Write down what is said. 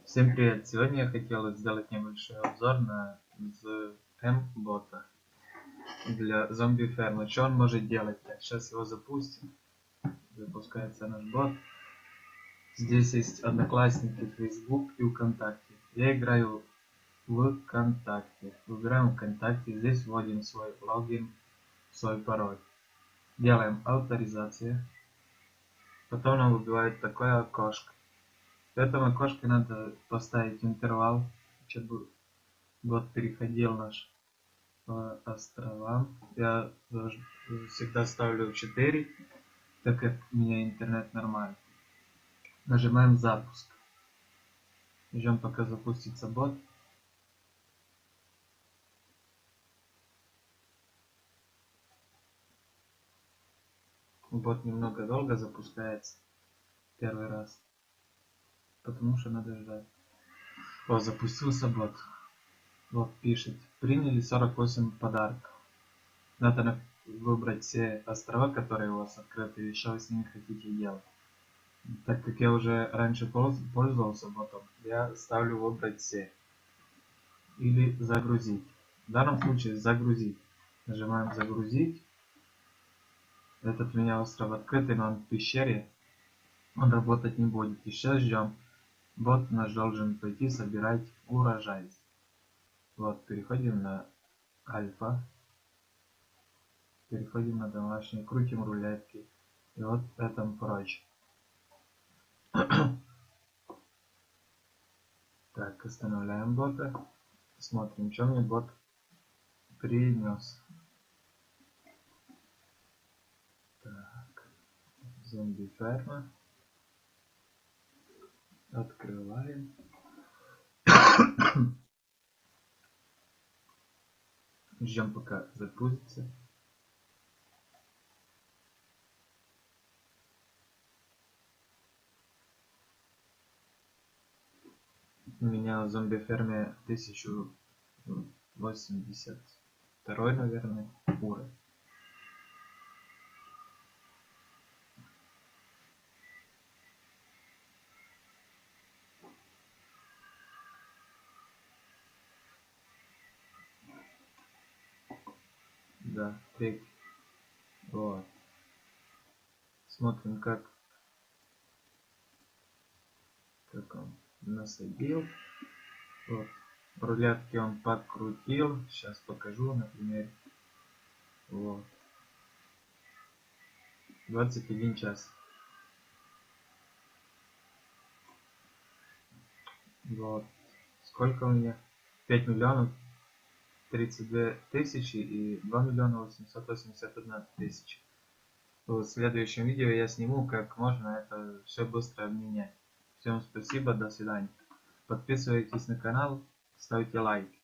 Всем привет! Сегодня я хотел сделать небольшой обзор на ZM-бота для зомби-фермы. Что он может делать? Так, сейчас его запустим. Запускается наш бот. Здесь есть Одноклассники, Facebook и ВКонтакте. Я играю в ВКонтакте. Выбираем ВКонтакте. Здесь вводим свой логин, свой пароль. Делаем авторизацию. Потом нам выбивает такое окошко. В этом окошке надо поставить интервал, чтобы бот переходил наш по островам. Я всегда ставлю 4, так как у меня интернет нормальный. Нажимаем запуск. Ждем пока запустится бот. Бот немного долго запускается первый раз потому что надо ждать. О, запустился бот. Вот пишет. Приняли 48 подарков. Надо выбрать все острова, которые у вас открыты, и что вы с ними хотите делать. Так как я уже раньше пользовался ботом, я ставлю выбрать все. Или загрузить. В данном случае загрузить. Нажимаем загрузить. Этот у меня остров открытый, но он в пещере. Он работать не будет. И сейчас ждем вот наш должен пойти собирать урожай. Вот, переходим на альфа. Переходим на домашний, крутим рулетки. И вот этом прочь. так, останавливаем бота. Смотрим, что мне бот принес. Так, зомби ферма. Открываем. Ждем пока загрузится. У меня в зомби ферме 1082 наверное уровень. Да, третий. Вот. Смотрим, как, как он насадил. Вот. Рулетки он подкрутил. Сейчас покажу, например. Вот. 21 час. Вот. Сколько у меня? 5 миллионов 32 тысячи и 2 миллиона 881 тысяча. В следующем видео я сниму, как можно это все быстро обменять. Всем спасибо, до свидания. Подписывайтесь на канал, ставьте лайки.